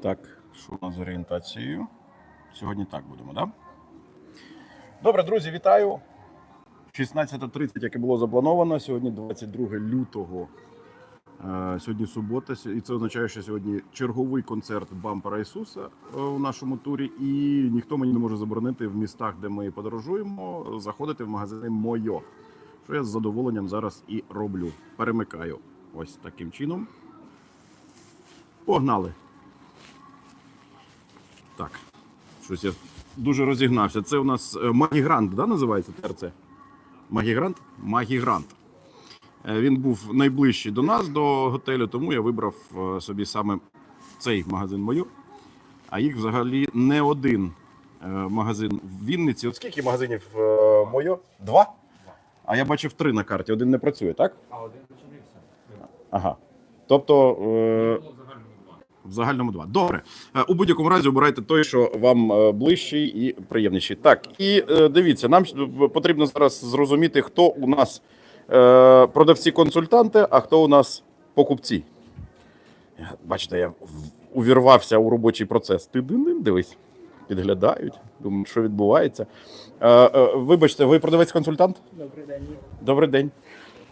Так, що у нас з орієнтацією? Сьогодні так будемо, так? Да? Добре, друзі, вітаю. 16.30, як і було заплановано. Сьогодні 22 лютого. Е, Сьогодні субота, і це означає, що сьогодні черговий концерт Бампера Ісуса е, у нашому турі. І ніхто мені не може заборонити в містах, де ми подорожуємо, заходити в магазини Мойо. Що я з задоволенням зараз і роблю. Перемикаю ось таким чином. Погнали. Так, щось я дуже розігнався. Це у нас е, Магігрант, да, називається ТРЦ? Магігрант? Магігрант. Е, Він був найближчий до нас, до готелю, тому я вибрав е, собі саме цей магазин Майор. А їх взагалі не один магазин в Вінниці. От скільки магазинів Мойо? Два? А я бачив три на карті. Один не працює, так? А один починився. Ага. Тобто. Е, в загальному два. Добре. Е, У будь-якому разі обирайте той, що вам е, ближчий і приємніший. Так, і е, дивіться, нам потрібно зараз зрозуміти, хто у нас продавці-консультанти, а хто у нас покупці. Бачите, я увірвався у робочий процес. Ти дин дивись, підглядають, думаю, що відбувається. Вибачте, ви продавець-консультант? Добрий день. Добрий день.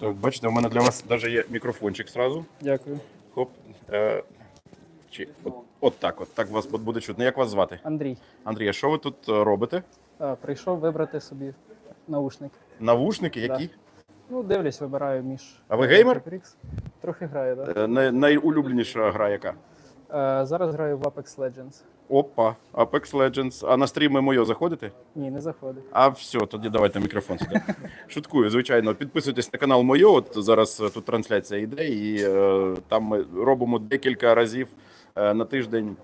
Так, бачите, у мене для вас навіть є мікрофончик зразу. Дякую. Хоп. Е, чи, от, от так, от так вас буде чутно. Як вас звати? Андрій. Андрій, а що ви тут е, робите? А, прийшов вибрати собі наушник. Навушники які? Ну, дивлюсь, вибираю між. А ви геймер? HyperX. Трохи граю, так. Е, най- найулюбленіша гра яка? Да. зараз граю в Apex Legends. Опа, Apex Legends. А на стріми моє заходите? Ні, не заходить. А все, тоді давайте мікрофон сюди. Шуткую, звичайно. Підписуйтесь на канал Мойо. От зараз е, тут трансляція йде, і е, там ми робимо декілька разів е, на тиждень.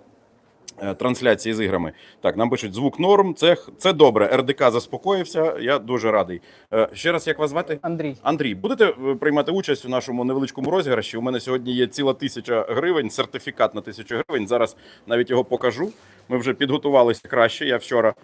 е, Трансляції з іграми. Так, нам пишуть звук норм. Це, це добре. РДК заспокоївся. Я дуже радий. Е, Ще раз, як вас звати? Андрій, Андрій, будете е, приймати участь у нашому невеличкому розіграші? У мене сьогодні є ціла тисяча гривень, сертифікат на тисячу гривень. Зараз навіть його покажу. Ми вже підготувалися краще. Я вчора е, е,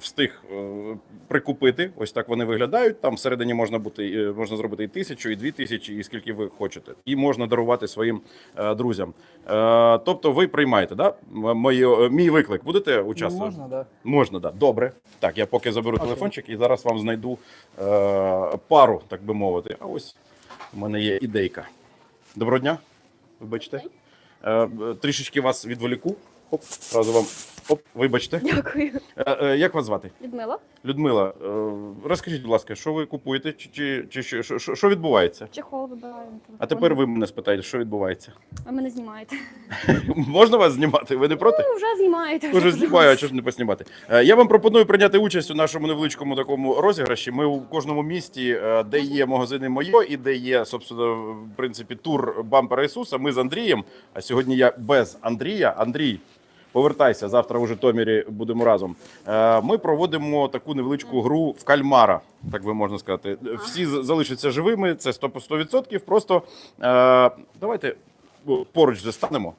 встиг е, прикупити. Ось так вони виглядають. Там всередині можна бути е, можна зробити і тисячу, і дві тисячі, і скільки ви хочете. І можна дарувати своїм е, друзям. Е, тобто, ви приймаєте, да? М- Моє, мій виклик. Будете участвувати? можна, так. Можна, да. Добре. Так, я поки заберу Окей. телефончик і зараз вам знайду е, пару, так би мовити. А ось у мене є ідейка. Доброго дня. Вибачте. Е, е, трішечки вас відволіку. Оп, зразу вам. Оп, вибачте. Дякую. Е, е, як вас звати? Людмила, Людмила, е, розкажіть, будь ласка, що ви купуєте, чи, чи, чи що, що, що, відбувається? чехол телефон. А тепер ви мене спитаєте, що відбувається? Ви мене знімаєте. Можна вас знімати? Ви не проти? Ну, вже знімаєте. Уже знімаю, а чого ж не поснімати. Е, Я вам пропоную прийняти участь у нашому невеличкому такому розіграші. Ми у кожному місті, е, де є магазини Мойо і де є, собственно, в принципі, тур бампера Ісуса. Ми з Андрієм. А сьогодні я без Андрія. Андрій. Повертайся завтра у Житомирі будемо разом. Е, Ми проводимо таку невеличку гру в кальмара, так би можна сказати. Всі залишаться живими, це 100%. 100%. Просто е, давайте поруч застанемо.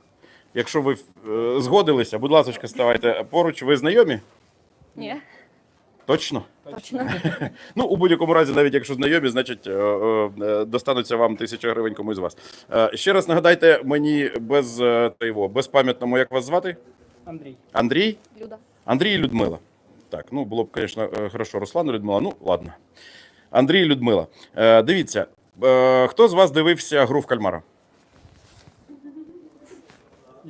Якщо ви е, згодилися, будь ласка, ставайте поруч. Ви знайомі? Ні, Точно? точно. Ну, у будь-якому разі, навіть якщо знайомі, значить достануться вам тисяча гривень комусь з вас. Ще раз нагадайте мені без та його, безпам'ятному, як вас звати? Андрій. Андрій? Люда. Андрій і Людмила. Так, ну було б, звісно, е, хорошо. Руслан і Людмила. Ну, ладно. Андрій і Людмила. Е, Дивіться, е, хто з вас дивився гру в кальмара?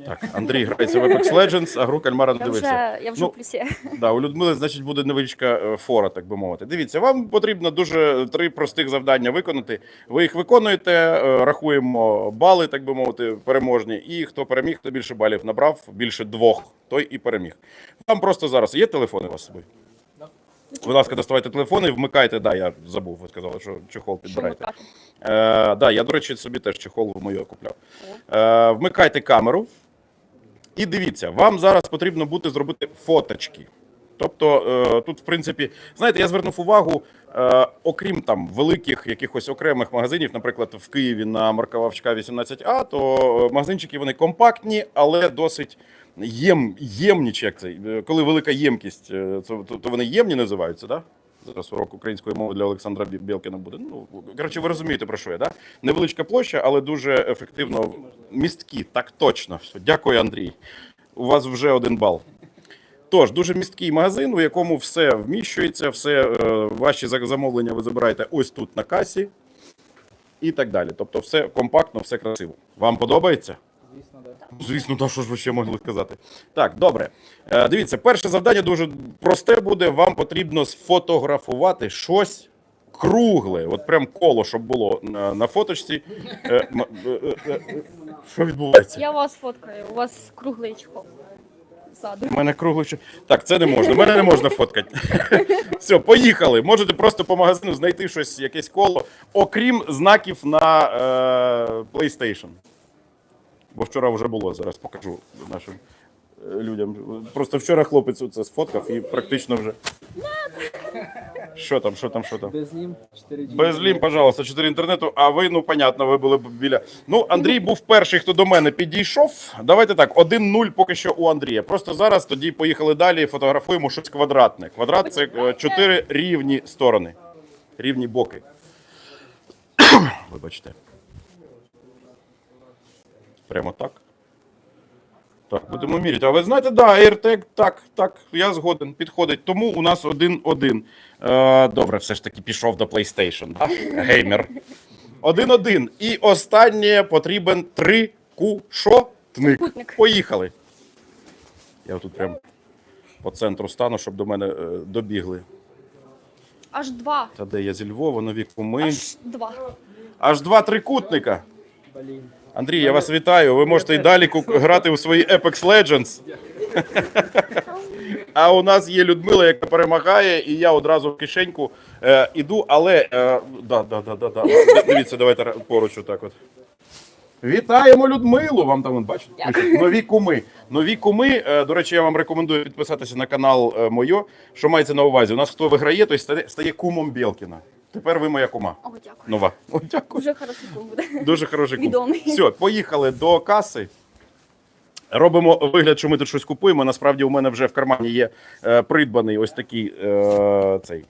Так, Андрій грається в Apex Legends, а гру кальмара не Я дивився. вже, я вже Ну, в плюсі. Да, у Людмили, значить, буде невеличка е, фора, так би мовити. Дивіться, вам потрібно дуже три простих завдання виконати. Ви їх виконуєте, е, рахуємо бали, так би мовити, переможні. І хто переміг, хто більше балів набрав, більше двох, той і переміг. Вам просто зараз є телефони у вас з собою? Будь ласка, доставайте телефони вмикайте. Да, я забув, ви сказали, що чехол підбирайте. Е, да, я, до речі, собі теж чехол в моє купляв. Е, вмикайте камеру. І дивіться, вам зараз потрібно буде зробити фоточки. Тобто, е, тут, в принципі, знаєте, я звернув увагу, е, окрім там великих якихось окремих магазинів, наприклад, в Києві на Марковавчка 18А, то е, магазинчики вони компактні, але досить єм, ємні, як це, коли велика ємкість, то вони ємні називаються, так? Да? Зараз урок української мови для Олександра Білкіна буде. Ну, коротше, ви розумієте про що я, да? Невеличка площа, але дуже ефективно. Місткі, так точно. Все. Дякую, Андрій. У вас вже один бал. Тож, дуже місткий магазин, у якому все вміщується, все е, ваші замовлення ви забираєте ось тут на касі і так далі. Тобто, все компактно, все красиво. Вам подобається? Звісно, так. Звісно, та що ж ви ще могли сказати. Так, добре. Е, дивіться, перше завдання дуже просте буде. Вам потрібно сфотографувати щось кругле, от прям коло, щоб було на, на фоточці. Е, м- е, е, е, що відбувається? Я вас фоткаю, у вас круглий чехол. Ззаду. У мене круглий Так, це не можна. Мене не можна фоткати. Все, поїхали. Можете просто по магазину знайти щось, якесь коло, окрім знаків на е, PlayStation. Бо вчора вже було, зараз покажу нашим е, людям. Просто вчора хлопець це сфоткав і практично вже. Що там, що там, що там? Без лім 4 Без лім, пожалуйста, 4 інтернету. А ви, ну понятно, ви були б біля. Ну, Андрій був перший, хто до мене підійшов. Давайте так, 1-0 поки що у Андрія. Просто зараз тоді поїхали далі. Фотографуємо щось квадратне. Квадрат це е, чотири рівні сторони, рівні боки. Вибачте. Прямо так. Так, будемо міряти. А ви знаєте, да, AirTag, так, так, я згоден, підходить. Тому у нас один-один. Е, добре, все ж таки пішов до PlayStation. Да? Геймер. Один-один. І останнє потрібен трикушотник. Трикутник. Поїхали. Я тут прям по центру стану, щоб до мене е, добігли. Аж два. Та де я зі Львова, нові куми. Аж два. Аж два трикутника. Блін. Андрій, я вас вітаю. Ви можете і далі грати у свої Apex Legends. А у нас є Людмила, яка перемагає, і я одразу в кишеньку е, іду, але. Е, да, да, да, да, да. Дивіться, давайте поруч отак от. Вітаємо Людмилу! Вам там бачите, нові куми. Нові куми. Е, До речі, я вам рекомендую підписатися на канал е, Мойо. Що мається на увазі? У нас хто виграє, той стає кумом Білкіна. Тепер ви моя кума. О, дякую. Нова. О, дякую. Дуже хороший кум буде. Дуже хороший кум. Відомий. Все, поїхали до каси. Робимо вигляд, що ми тут щось купуємо. Насправді у мене вже в кармані є е, придбаний ось такий е, цей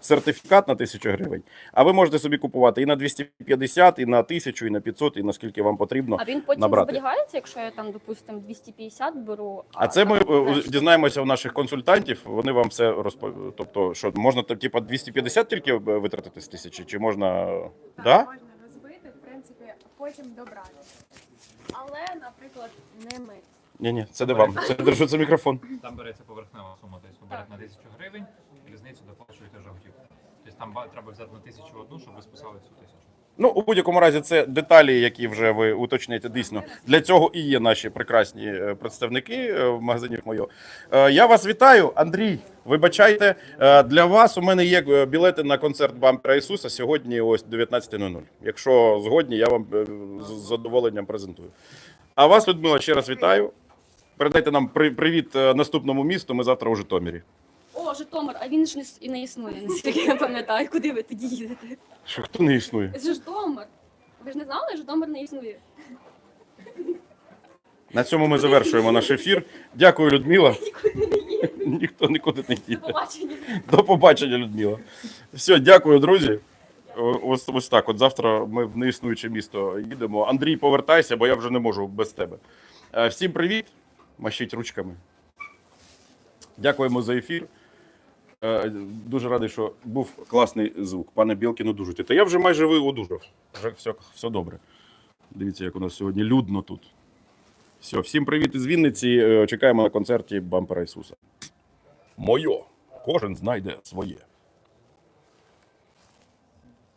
сертифікат на 1000 гривень. А ви можете собі купувати і на 250, і на 1000, і на 500, і наскільки вам потрібно. А він потім набрати. зберігається, якщо я там, допустимо, 250 беру. А це ми там е, дізнаємося у наших консультантів. Вони вам все розповідають. Тобто, що можна типа 250 тільки е, витратити з тисячі, чи можна. Так, Да? можна розбити, в принципі, а потім добрати. Але, наприклад, не ми. Ні, ні, це не вам. Це держу це мікрофон. Там береться поверхнева сума, тобто ви берете на 1000 гривень, різницю доплачуєте вже готівку. Тобто там треба взяти на 1000 одну, щоб ви списали цю тисячу. Ну, у будь-якому разі, це деталі, які вже ви уточнюєте дійсно. Для цього і є наші прекрасні е, представники е, в магазині Мойо. Е, Я вас вітаю, Андрій. Вибачайте, для вас у мене є білети на концерт Бампера Ісуса сьогодні ось 19.00. Якщо згодні, я вам з задоволенням презентую. А вас, Людмила, ще раз вітаю. Передайте нам при- привіт е, наступному місту. Ми завтра у Житомирі. О, Житомир, а він ж не, і не існує, наскільки я пам'ятаю, куди ви тоді їдете. Що хто не існує? Це Житомир. Ви ж не знали, Житомир не існує. На цьому ми завершуємо наш ефір. Дякую, Людмила. Ніхто нікуди не До побачення. До побачення, Людмила. Все, дякую, друзі. Ось, ось так. От завтра ми в неіснуюче місто їдемо. Андрій, повертайся, бо я вже не можу без тебе. Е, Всім привіт. Машіть ручками. Дякуємо за ефір. Е, Дуже радий, що був класний звук. Пане Білкіну, одужуйте. Та я вже майже ви одужав. Вже все, все добре. Дивіться, як у нас сьогодні людно тут. Все, всім привіт із Вінниці. Е, Чекаємо на концерті Бампера Ісуса. Моє. Кожен знайде своє.